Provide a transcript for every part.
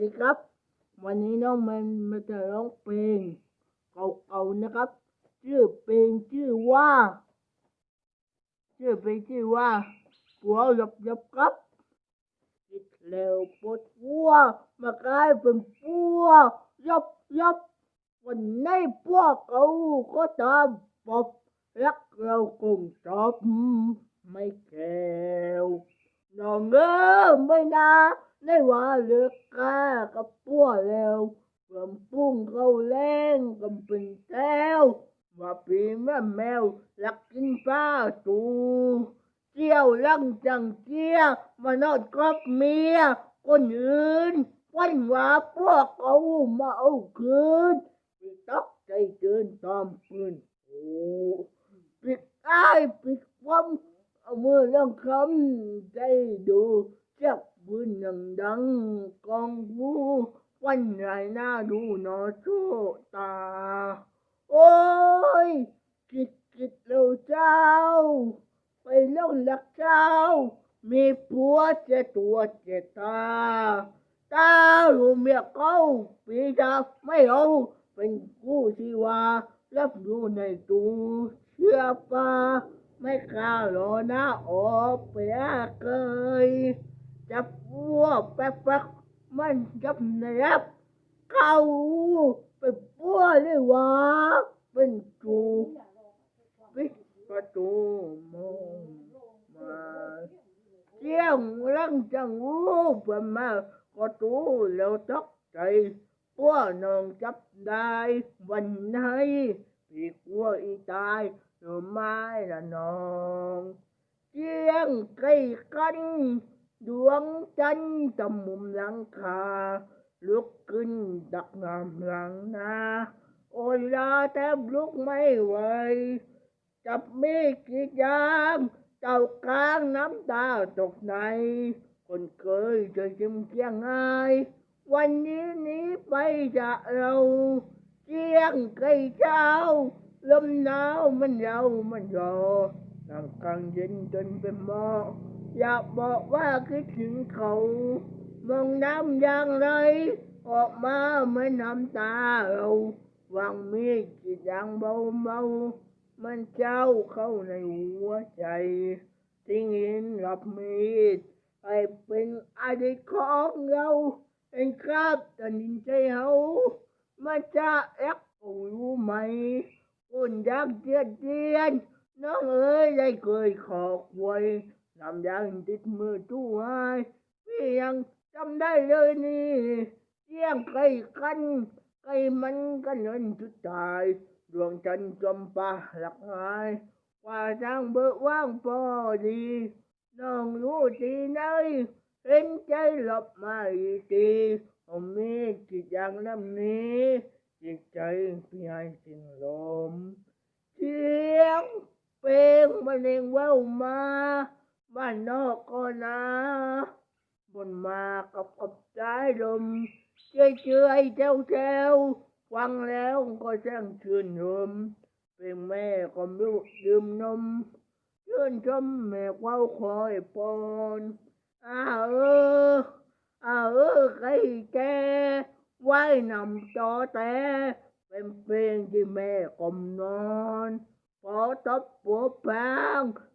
ดีครับ วันนี้น้องแมนมาจะร้องเพลงเก่าๆนะครับ ชื่อเพลงชื่อว่า ชื่อเพลงชื่อว่าผัวหยับหยับครับคิดแล้วปวดหัวมากลายเป็นปัวยับยับวันนี้พวกเขาก็ตามปอบรักเราคงจบไม่แก้วน้องเอ้ไม่นา ได้ว่าเลือกกากับปัวแล้วเพิ่มปุ้งเข้าแรงกันเป็นแถวว่าปีแม่แมวรักกินปลาตูเจียวลังจังเจียมานอนกับเมียคนอื่นวันว่าพวกเขามาเอาคืนไปตกใจเกินตอมปืนโอ้ปิดอ้ายปิดความเอามือลงคำใจดูเจ็บ บืนดังดังกองวูวันไหนหน้าดูหนอโชตา โอ้ยคิดคิดเราเจ้า ไปเลงหลักเจ้า มีผัวเจตัวเจตาตาลูเมียเขาปีดาไม่เอาเป็นกู้ที่ว่ารับรู้ในตูเชื่อป่าไม่กล้าหรอนะออกไปอาเกย จับวัวแป๊บแป๊บมันจับในรับเข้าเป็นปัวเลยวะเป็นจูปิดประตูมองมาเจียงรังจังวูเป็นมาก็ตูแล้วตกใจปัวนองจับได้วันไหนพี่กลัวอีตายหรือไม่ละนองเจียงใกล้กัน ดวงจันทร์ตะมุมหลังคา ลุกขึ้นดักงามหลังนาโอ้ยลาแทบลุกไม่ไหว จับมีดกรีดยางเจ้ากลางน้ำตาตกใน คนเคยจะยิ้มเกียงง่ายวันนี้นี้ไปจากเราเจียงใกล้เช้าลมหนาวมันเยามันรอน้ำกลางเย็นจนเป็นหมอก อยากบอกว่าคิดถึงเขา มองน้ำอย่างไร ออกมาเหมือนน้ำตาเราวางมีดกรีดยางเบาเบามันเจ้าเข้าในหัวใจทิ้งหินรับมีดให้เป็นอดีตของเราเป็นครับตันินใจเฮามันจะเอ็กโอ้รู้ไหมคุณยักเจียดเจียนน้องเอ๋ยได้เคยขอควย นำยางติดมือตู้ไว้พี่ยังจำได้เลยนี่เจียงไก่กันไก่มันกันเงินจุดตายดวงจันทร์จมปาหลักหายกว่าทางเบิกว่างพอดีน้องรู้ทีไหนเห็นใจหลบมาอีกทีเอามีกรีดยางน้ำนี้จิตใจพี่ให้สิ้นลมเสียงเพลงมันเองแววมา บ้านนอกก็นะบนมากับกับสายลมเชื่อเชื่อเจ้าเจ้าฟังแล้วก็ช่างชื่นชมเพลงแม่ก็รู้ดื่มนมชื่นชมแม่เว้าคอยปอนอ้าเอออ้าเออใครแกไว้นำจอแต่เป็นเพลงที่แม่กลมนอนพอตบปัวแปกับยางก่อนช่วยอดนอนพักผ่อนถึงนะดูกเอ๋ยต้องพ่อและแม่รักแท้ที่ให้เรามาป้อนเกล้าป้อนปลาทุกเวลาง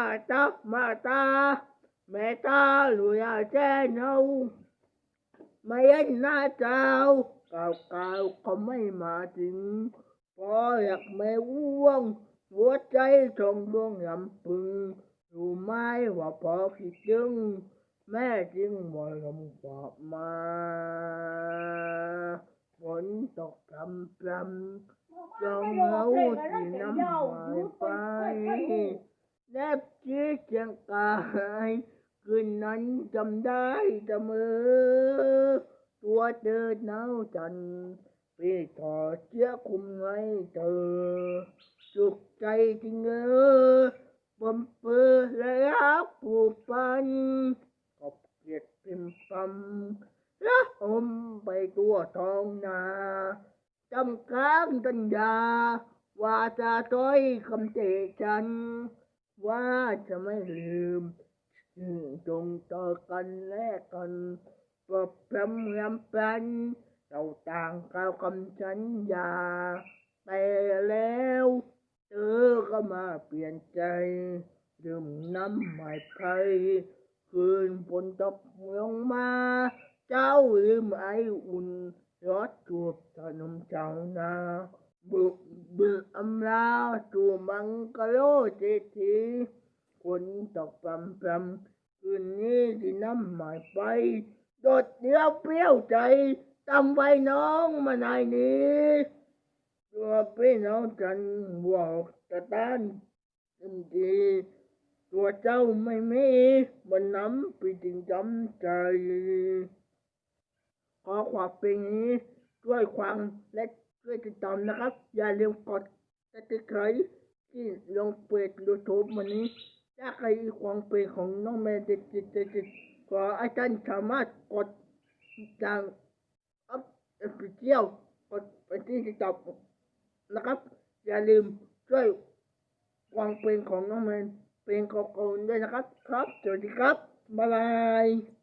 ามาตาแม่ตาหลุยาแจ้เนาไม่เห็นหน้าเจ้าเก่าเก่าๆก็ไม่มาถึงพออยากไม่ว่วงหัวใจทองดวงลำพึงรู้ไหมว่าพอคิดถึงแม่จึงบ่อยลมปอบมาฝนตกพรำพรำจงเหงาที่น้ำหายไป แนบชีเชียงกายคืนนั้นจำได้เสมอ ตัวเดินหนาวจันพี่ถอดเสื้อคุมไว้เธอสุขใจจริงเออปมเปื้อและรักผูกพันขอบเกียรติพิมพ์ปำและอมไปตัวทองนาจำค้างสัญญาว่าจะต้อยคำเจฉัน ว่าจะไม่ลืมจงต่อกันแลกกันปรับพรำยำพันเราต่างกล่าวคำสัญญาแต่แล้วเธอก็มาเปลี่ยนใจดื่มน้ำใหม่ไพรคืนฝนตกลงมา เจ้าลืมไออุ่นรถจูบถนนเจ้านา บึกบึกอำลาจูมังกโลเจทีฝนตกพรำพรำคืนนี้ที่น้ำหมายไป โดดเดียวเปรี้ยวใจตำไว้น้องมาในนี้ตัวพี่น้องกันบอกตะต้านเต็มทีตัวเจ้าไม่มีมันน้ำไปจริงจำใจขอความเป็นนี้ด้วยความและ ช่วยติดตามนะครับ อย่าลืมกดติดตามที่ลงเพจยูทูบวันนี้ถ้าใครมีความเป็นของน้องแมนติดติดติดติดขออาจารย์สามารถกดจางอัพเอฟเชียลกดไปที่ติดต่อนะครับ อย่าลืมช่วยวามเป็นของน้องแมนเป็นของคนด้วยนะครับ ครับ สวัสดีครับ บ๊ายบาย